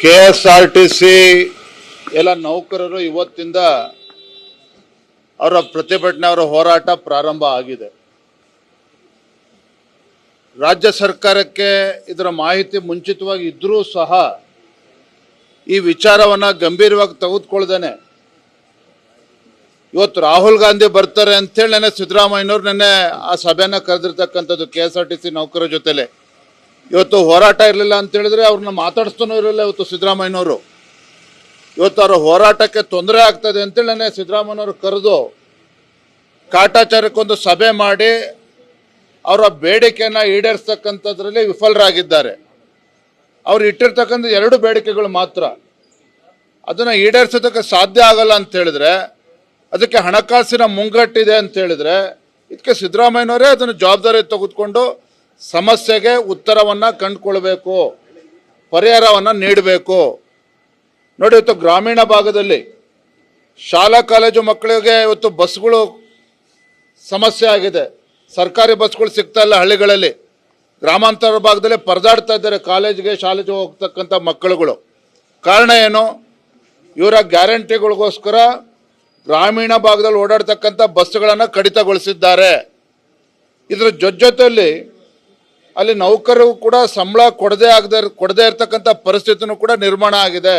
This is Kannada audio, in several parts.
K S R T C ಎಲ್ಲ ನೌಕರರು ಇವತ್ತಿಂದ ಅವರ ಪ್ರತಿಭಟನೆ, ಅವರ ಹೋರಾಟ ಪ್ರಾರಂಭ ಆಗಿದೆ. ರಾಜ್ಯ ಸರ್ಕಾರಕ್ಕೆ ಇದರ ಮಾಹಿತಿ ಮುಂಚಿತವಾಗಿ ಇದ್ದರೂ ಸಹ ಈ ವಿಚಾರವನ್ನ ಗಂಭೀರವಾಗಿ ತೆಗೆದುಕೊಳ್ದೇನೆ ಇವತ್ತು ರಾಹುಲ್ ಗಾಂಧಿ ಬರ್ತಾರೆ ಅಂತೇಳಿ ನೆನೆ ಸಿದ್ದರಾಮಯ್ಯನವ್ರು ನೆನೆ ಆ ಸಭೆಯನ್ನ ಕರೆದಿರ್ತಕ್ಕಂಥದ್ದು K S R T C ನೌಕರರ ಜೊತೆಲೆ. ಇವತ್ತು ಹೋರಾಟ ಇರಲಿಲ್ಲ ಅಂತ ಹೇಳಿದ್ರೆ ಅವ್ರನ್ನ ಮಾತಾಡಿಸ್ತಾನೂ ಇರಲಿಲ್ಲ ಇವತ್ತು ಸಿದ್ದರಾಮಯ್ಯನವರು. ಇವತ್ತು ಅವರ ಹೋರಾಟಕ್ಕೆ ತೊಂದರೆ ಆಗ್ತದೆ ಅಂತೇಳಿ ಸಿದ್ದರಾಮಯ್ಯನವರು ಕರೆದು ಕಾಟಾಚಾರಕ್ಕೊಂದು ಸಭೆ ಮಾಡಿ ಅವರ ಬೇಡಿಕೆಯನ್ನು ಈಡೇರಿಸ್ತಕ್ಕಂಥದ್ರಲ್ಲಿ ವಿಫಲರಾಗಿದ್ದಾರೆ. ಅವ್ರು ಇಟ್ಟಿರ್ತಕ್ಕಂಥ ಎರಡು ಬೇಡಿಕೆಗಳು ಮಾತ್ರ. ಅದನ್ನ ಈಡೇರಿಸೋದಕ್ಕೆ ಸಾಧ್ಯ ಆಗಲ್ಲ ಅಂತ ಹೇಳಿದ್ರೆ, ಅದಕ್ಕೆ ಹಣಕಾಸಿನ ಮುಂಗಟ್ಟಿದೆ ಅಂತ ಹೇಳಿದ್ರೆ, ಇದಕ್ಕೆ ಸಿದ್ದರಾಮಯ್ಯನವರೇ ಅದನ್ನು ಜವಾಬ್ದಾರಿ ತೆಗೆದುಕೊಂಡು ಸಮಸ್ಯೆಗೆ ಉತ್ತರವನ್ನು ಕಂಡುಕೊಳ್ಬೇಕು, ಪರಿಹಾರವನ್ನ ನೀಡಬೇಕು. ನೋಡಿ, ಇವತ್ತು ಗ್ರಾಮೀಣ ಭಾಗದಲ್ಲಿ ಶಾಲಾ ಕಾಲೇಜು ಮಕ್ಕಳಿಗೆ ಇವತ್ತು ಬಸ್ಗಳು ಸಮಸ್ಯೆ ಆಗಿದೆ. ಸರ್ಕಾರಿ ಬಸ್ಗಳು ಸಿಗ್ತಾ ಇಲ್ಲ ಹಳ್ಳಿಗಳಲ್ಲಿ. ಗ್ರಾಮಾಂತರ ಭಾಗದಲ್ಲಿ ಪರದಾಡ್ತಾ ಇದ್ದಾರೆ ಕಾಲೇಜಿಗೆ, ಶಾಲೆಗೆ ಹೋಗ್ತಕ್ಕಂಥ ಮಕ್ಕಳುಗಳು. ಕಾರಣ ಏನು? ಇವರ ಗ್ಯಾರಂಟಿಗಳಿಗೋಸ್ಕರ ಗ್ರಾಮೀಣ ಭಾಗದಲ್ಲಿ ಓಡಾಡ್ತಕ್ಕಂಥ ಬಸ್ಸುಗಳನ್ನು ಕಡಿತಗೊಳಿಸಿದ್ದಾರೆ. ಇದರ ಜೊತೆಯಲ್ಲಿ ಅಲ್ಲಿ ನೌಕರರು ಕೂಡ ಸಂಬಳ ಕೊಡದೇ ಆಗದೆ, ಕೊಡದೇ ಇರತಕ್ಕಂಥ ಪರಿಸ್ಥಿತಿನೂ ಕೂಡ ನಿರ್ಮಾಣ ಆಗಿದೆ.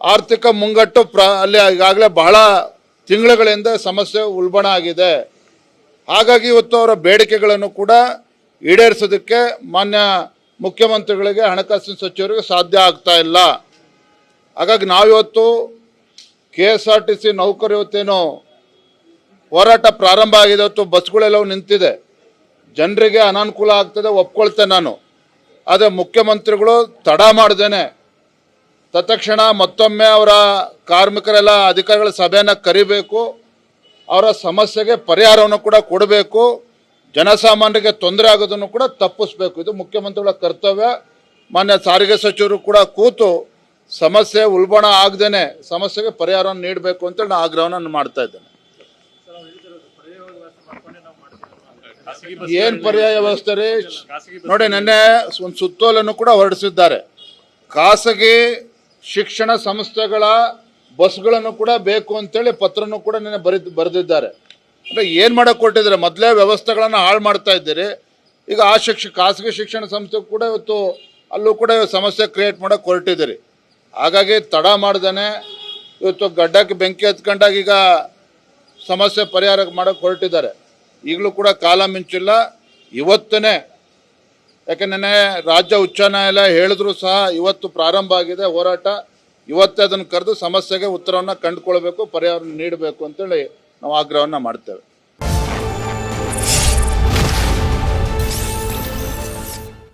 ಆರ್ಥಿಕ ಮುಂಗಟ್ಟು ಪ್ರ, ಅಲ್ಲಿ ಈಗಾಗಲೇ ಬಹಳ ತಿಂಗಳುಗಳಿಂದ ಸಮಸ್ಯೆ ಉಲ್ಬಣ ಆಗಿದೆ. ಹಾಗಾಗಿ ಇವತ್ತು ಅವರ ಬೇಡಿಕೆಗಳನ್ನು ಕೂಡ ಈಡೇರಿಸೋದಕ್ಕೆ ಮಾನ್ಯ ಮುಖ್ಯಮಂತ್ರಿಗಳಿಗೆ, ಹಣಕಾಸಿನ ಸಚಿವರಿಗೆ ಸಾಧ್ಯ ಆಗ್ತಾ ಇಲ್ಲ. ಹಾಗಾಗಿ ನಾವಿವತ್ತು K S R T C ನೌಕರು ಇವತ್ತೇನು ಹೋರಾಟ ಪ್ರಾರಂಭ ಆಗಿದೆ, ಇವತ್ತು ಬಸ್ಗಳೆಲ್ಲವೂ ನಿಂತಿದೆ. ಜನರಿಗೆ ಅನಾನುಕೂಲ ಆಗ್ತದೆ, ಒಪ್ಕೊಳ್ತೇನೆ ನಾನು. ಆದರೆ ಮುಖ್ಯಮಂತ್ರಿಗಳು ತಡ ಮಾಡ್ದೇನೆ. ತತ್ಕ್ಷಣ ಮತ್ತೊಮ್ಮೆ ಅವರ ಕಾರ್ಮಿಕರೆಲ್ಲ ಅಧಿಕಾರಿಗಳ ಸಭೆಯನ್ನು ಕರಿಬೇಕು. ಅವರ ಸಮಸ್ಯೆಗೆ ಪರಿಹಾರವನ್ನು ಕೂಡ ಕೊಡಬೇಕು. ಜನಸಾಮಾನ್ಯರಿಗೆ ತೊಂದರೆ ಆಗೋದನ್ನು ಕೂಡ ತಪ್ಪಿಸ್ಬೇಕು. ಇದು ಮುಖ್ಯಮಂತ್ರಿಗಳ ಕರ್ತವ್ಯ. ಮಾನ್ಯ ಸಾರಿಗೆ ಸಚಿವರು ಕೂಡ ಕೂತು ಸಮಸ್ಯೆ ಉಲ್ಬಣ ಆಗದೇನೆ, ಸಮಸ್ಯೆಗೆ ಪರಿಹಾರವನ್ನು ನೀಡಬೇಕು ಅಂತೇಳಿ ನಾನು ಆಗ್ರಹವನ್ನು ಮಾಡ್ತಾ ಇದ್ದೇನೆ. ಏನ್ ಪರ್ಯಾಯ ವ್ಯವಸ್ಥೆ ರೀ? ನೋಡಿ, ನಿನ್ನೆ ಒಂದು ಸುತ್ತೋಲನ್ನು ಕೂಡ ಹೊರಡಿಸಿದ್ದಾರೆ. ಖಾಸಗಿ ಶಿಕ್ಷಣ ಸಂಸ್ಥೆಗಳ ಬಸ್ಗಳನ್ನು ಕೂಡ ಬೇಕು ಅಂತೇಳಿ ಪತ್ರನೂ ಕೂಡ ನಿನ್ನೆ ಬರೆದ್, ಬರೆದಿದ್ದಾರೆ. ಅಂದ್ರೆ ಏನ್ ಮಾಡಕ್ ಕೊಟ್ಟಿದ್ದಾರೆ ಮೊದಲೇ ವ್ಯವಸ್ಥೆಗಳನ್ನ ಹಾಳು ಮಾಡ್ತಾ ಇದ್ದೀರಿ. ಈಗ ಆ ಶಿಕ್ಷ, ಖಾಸಗಿ ಶಿಕ್ಷಣ ಸಂಸ್ಥೆ ಕೂಡ ಇವತ್ತು ಅಲ್ಲೂ ಕೂಡ ಸಮಸ್ಯೆ ಕ್ರಿಯೇಟ್ ಮಾಡಕ್ ಹೊರಟಿದ್ದೀರಿ. ಹಾಗಾಗಿ ತಡ ಮಾಡ್ದೇನೆ ಇವತ್ತು ಗಡ್ಡಕ್ಕೆ ಬೆಂಕಿ ಹತ್ಕೊಂಡಾಗ ಈಗ ಸಮಸ್ಯೆ ಪರಿಹಾರ ಮಾಡಕ್ ಹೊರಟಿದ್ದಾರೆ. ಈಗಲೂ ಕೂಡ ಕಾಲ ಮಿಂಚಿಲ್ಲ. ಇವತ್ತನೇ ಯಾಕೆಂದರೆ ರಾಜ್ಯ ಉಚ್ಚ ನ್ಯಾಯಾಲಯ ಹೇಳಿದ್ರು ಸಹ ಇವತ್ತು ಪ್ರಾರಂಭ ಆಗಿದೆ ಹೋರಾಟ. ಇವತ್ತೇ ಅದನ್ನು ಕರೆದು ಸಮಸ್ಯೆಗೆ ಉತ್ತರವನ್ನು ಕಂಡುಕೊಳ್ಬೇಕು ಪರಿಹಾರ ನೀಡಬೇಕು ಅಂತೇಳಿ ನಾವು ಆಗ್ರಹವನ್ನು ಮಾಡ್ತೇವೆ.